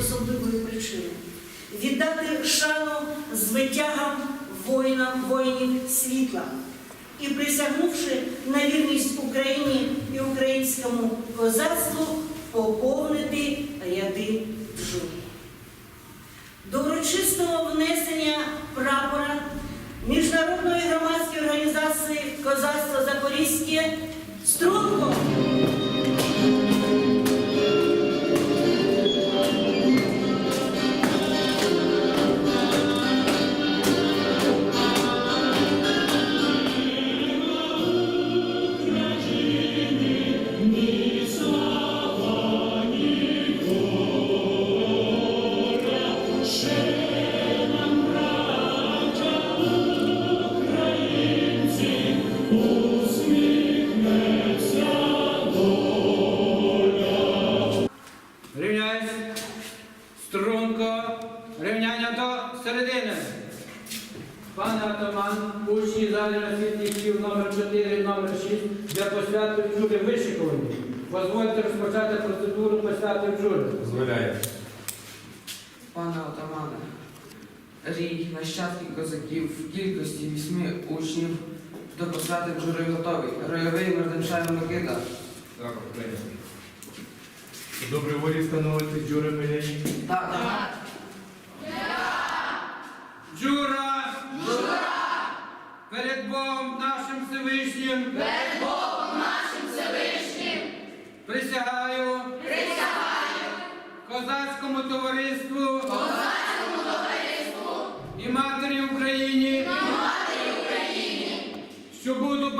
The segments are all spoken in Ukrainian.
особливої причини віддати шану звитягам воїнам воїнів світла і присягнувши на вірність Україні і українському козацтву, поповнити ряди джун. До урочистого внесення прапора Міжнародної громадської організації Козацтво Запорізьке струнко. Рій нащадків козаків в кількості вісьми учнів до посвяти в жури готовий. Ройовий Мерденшаєв Микита. Так, прийнято. Доброї волі встановити Джури Миляні. Так, так. Джура! Джура! Перед Богом нашим Всевишнім! Перед Богом нашим Всевишнім! Присягаю! Присягаю! Козацькому товариству! Козацькому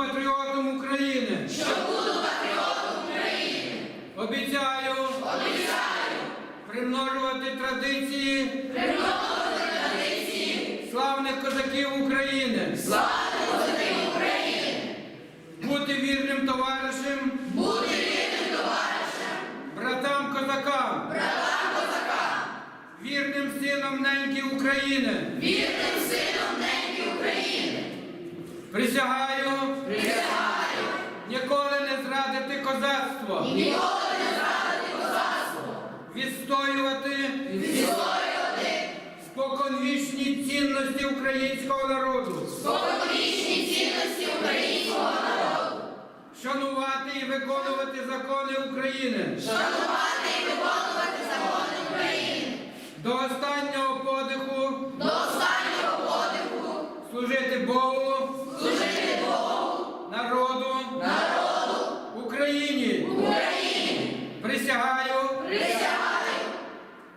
патріотом України! Що буду патріотом України! Обіцяю! Обіцяю! Примножувати традиції! славних козаків України. Славних Споконвічні цінності українського народу. Споконвічні цінності українського народу. Шанувати і виконувати закони України. Шанувати і виконувати закони України. До останнього подиху. До останнього подиху. Служити Богу. Служити Богу. Народу. Народу. Україні. Україні. Присягаю. Присягаю.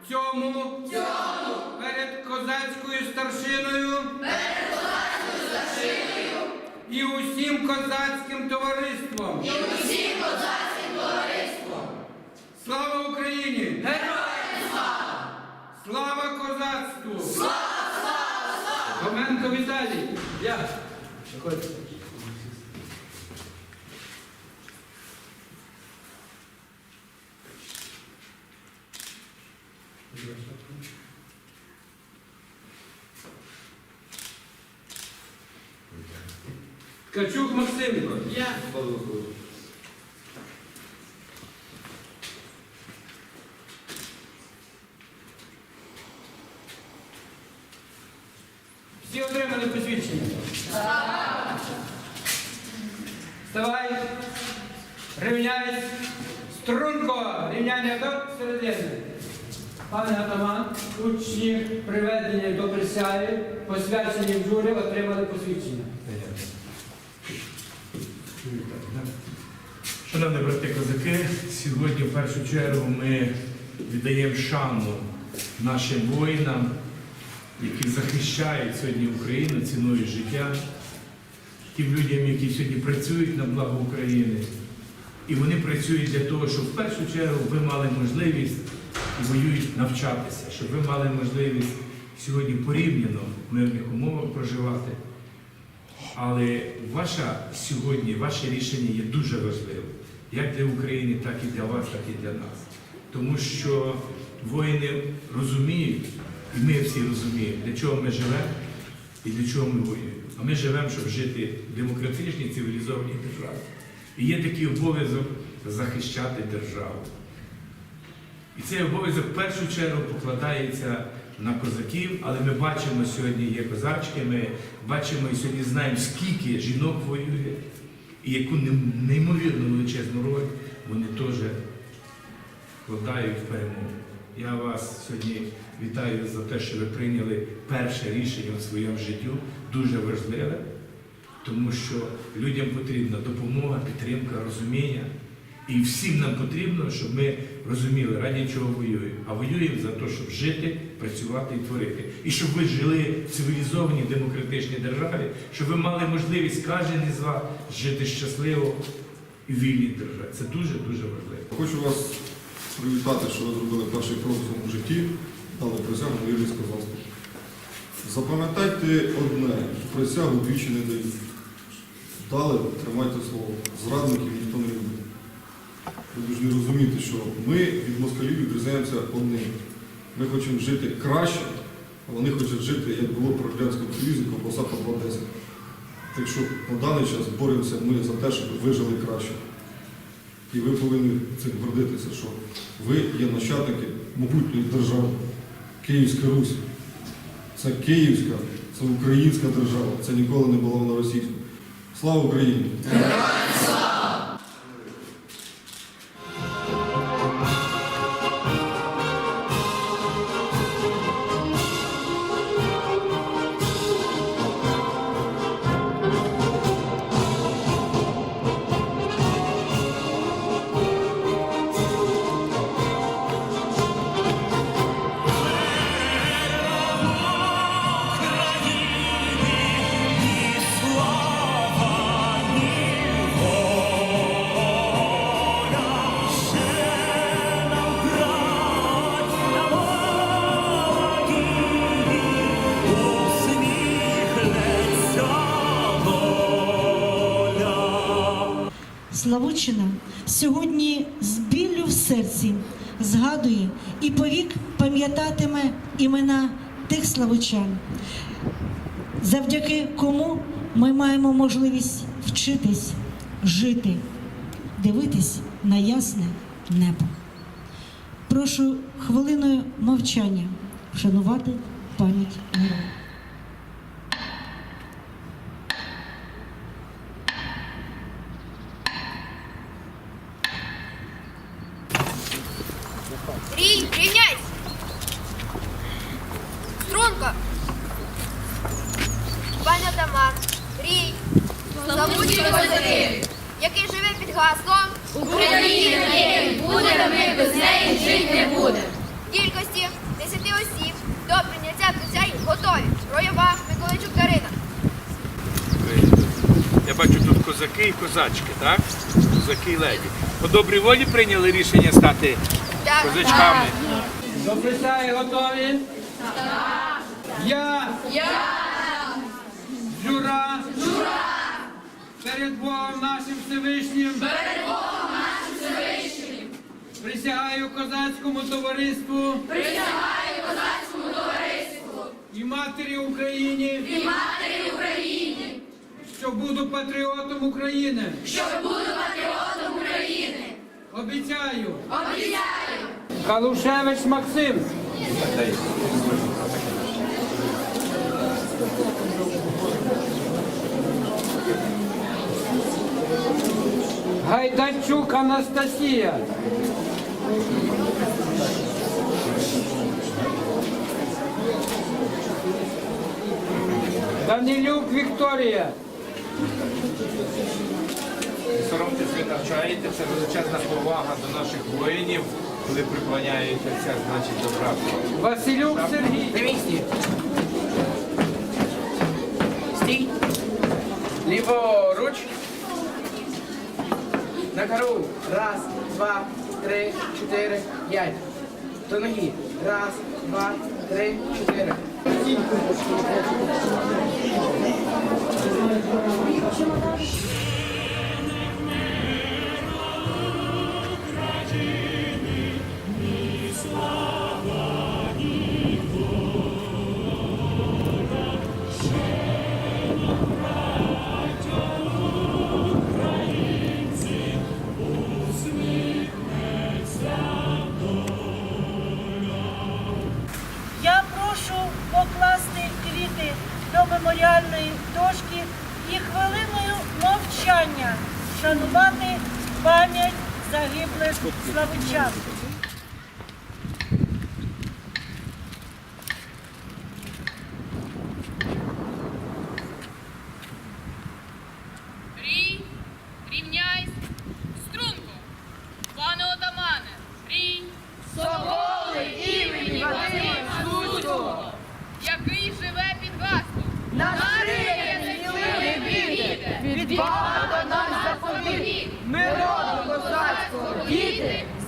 Цьому. Перед козацькою старшиною. Перед козацькою старшиною. І усім козацьким товариством. І усім козацьким товариством. Слава Україні! Героям слава! Слава козацтву! Слава, слава, слава! Гоменко Віталій! Я. Виходьте. Ткачук Максимко. Я. Всі отримали посвідчення? Вставай. Рівняйсь. Струнко. Рівняння до середини. Пане атаман, учні приведені до присяги, посвячені в журі, отримали посвідчення. Шановні брати козаки, сьогодні в першу чергу ми віддаємо шану нашим воїнам, які захищають сьогодні Україну ціною життя, тим людям, які сьогодні працюють на благо України. І вони працюють для того, щоб в першу чергу ви мали можливість воюють навчатися, щоб ви мали можливість сьогодні порівняно в мирних умовах проживати. Але ваше сьогодні, ваше рішення є дуже важливим, як для України, так і для вас, так і для нас. Тому що воїни розуміють, і ми всі розуміємо, для чого ми живемо і для чого ми воюємо. А ми живемо, щоб жити в демократичній, цивілізованій державі. І є такий обов'язок захищати державу. І цей обов'язок в першу чергу покладається на козаків, але ми бачимо сьогодні є козачки, ми бачимо і сьогодні знаємо, скільки жінок воює, і яку неймовірну величезну роль вони теж вкладають в перемогу. Я вас сьогодні вітаю за те, що ви прийняли перше рішення у своєму життю, дуже важливе, тому що людям потрібна допомога, підтримка, розуміння. І всім нам потрібно, щоб ми розуміли, раді чого воюємо. А воюємо за те, щоб жити, працювати і творити. І щоб ви жили в цивілізованій демократичній державі, щоб ви мали можливість кожен із вас жити щасливо і вільній державі. Це дуже дуже важливо. Хочу вас привітати, що ви зробили перший крок в своєму житті, дали присягу на вірність козацтву. Запам'ятайте одне, що присягу двічі не дають. Дали, тримайте слово. Зрадників ніхто не любить. Ви повинні розуміти, що ми від москалів відрізняємося одним. Ми хочемо жити краще, а вони хочуть жити, як було при Радянському Союзі, ковбаса по 2.10. Так що на даний час боремося ми за те, щоб ви жили краще. І ви повинні цим гордитися, що ви є нащадники могутньої держави, Київська Русь. Це Київська, це українська держава, це ніколи не була вона російська. Слава Україні! Славутчина сьогодні з біллю в серці згадує і повік пам'ятатиме імена тих славучан, завдяки кому ми маємо можливість вчитись, жити, дивитись на ясне небо. Прошу хвилиною мовчання вшанувати пам'ять героїв. Рій, рівняйсь! Струнко! Пане Тамар, рій! Славутні козаки! Який живе під гаслом України є, буде, ми без неї жити не будемо. кількості 10 осіб до прийняття присяги готові. Роєва Миколайчук Дарина. Я бачу тут козаки і козачки, так? Козаки і леді. По добрій волі прийняли рішення стати. Козачками. До присяги готові? Я. Я. Жура. Жура. Перед Богом нашим Всевишнім. Перед Богом нашим Всевишнім. Присягаю козацькому товариству. Присягаю козацькому товариству. І матері Україні. І матері Україні. Що буду патріотом України. Що буду патріотом України. Обіцяю. Калушевич Максим. Гайдачук Анастасія. Данилюк Вікторія. Соромтесь, ви навчаєте, це величезна повага до наших воїнів, коли приклоняється ця, значить добра. Василюк Сергій. На місці. Стій. Ліворуч. На кору. Раз, два, три, чотири, п'ять. До ноги. Раз, два, три, чотири. Thank you.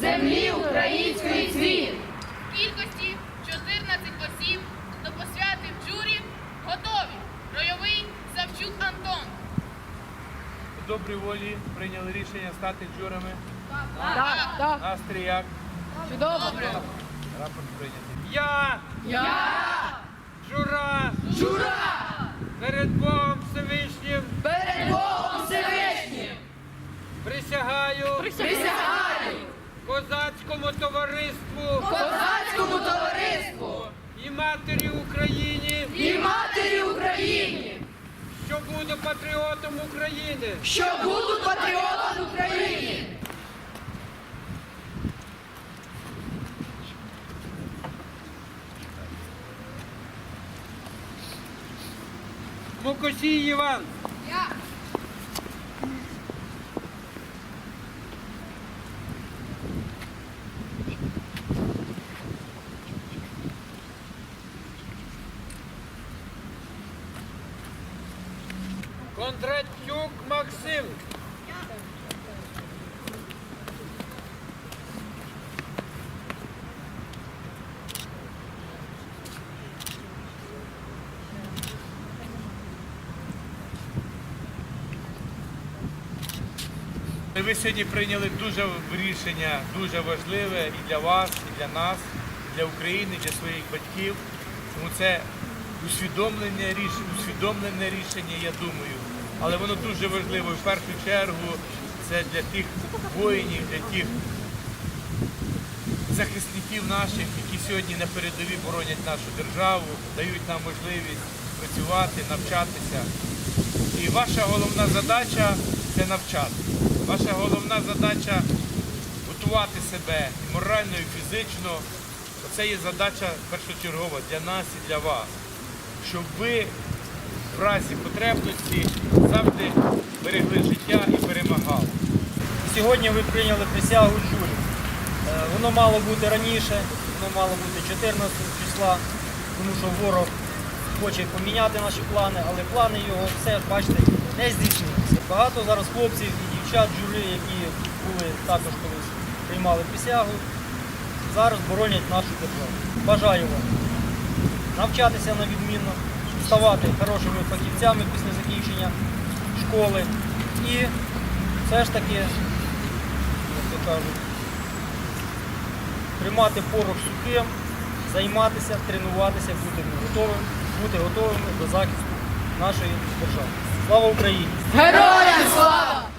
Землі української цвіт. В кількості 14 осіб до посвяти в джурі готові. Ройовий Савчук Антон. У добрій волі прийняли рішення стати джурами. Так, так. Настрій як? Чудово. Рапорт прийнятий. Я! Я. Джура! Жура. Перед Богом Всевишнім Перед Богом Всевишнім. присягаю Присягаю козацькому товариству козацькому товариству і матері Україні, і матері Україні, що буду патріотом України. що буду патріотом України. Мукосій Іван. Я. Кондратюк Максим. Ви сьогодні прийняли дуже рішення, дуже важливе і для вас, і для нас, і для України, і для своїх батьків. Тому це усвідомлене рішення, усвідомлене рішення, я думаю. Але воно дуже важливо і в першу чергу це для тих воїнів, для тих захисників наших, які сьогодні на передовій боронять нашу державу, дають нам можливість працювати, навчатися. І ваша головна задача це навчати. Ваша головна задача готувати себе морально, і фізично. Це є задача першочергова для нас і для вас. Щоб ви в разі потребності завжди берегли життя і перемагали. Сьогодні ви прийняли присягу журі. Е, Воно мало бути раніше, воно мало бути 14 числа, тому що ворог хоче поміняти наші плани, але плани його все, бачите, не здійснилися. Багато зараз хлопців дівчат жури, які були також колись приймали присягу, зараз боронять нашу державу. Бажаю вам навчатися на відмінно, ставати хорошими фахівцями після закінчення школи і все ж таки, як то кажуть, тримати порох сухим, займатися, тренуватися, бути готовим, бути готовими до захисту нашої держави. Слава Україні! Героям слава!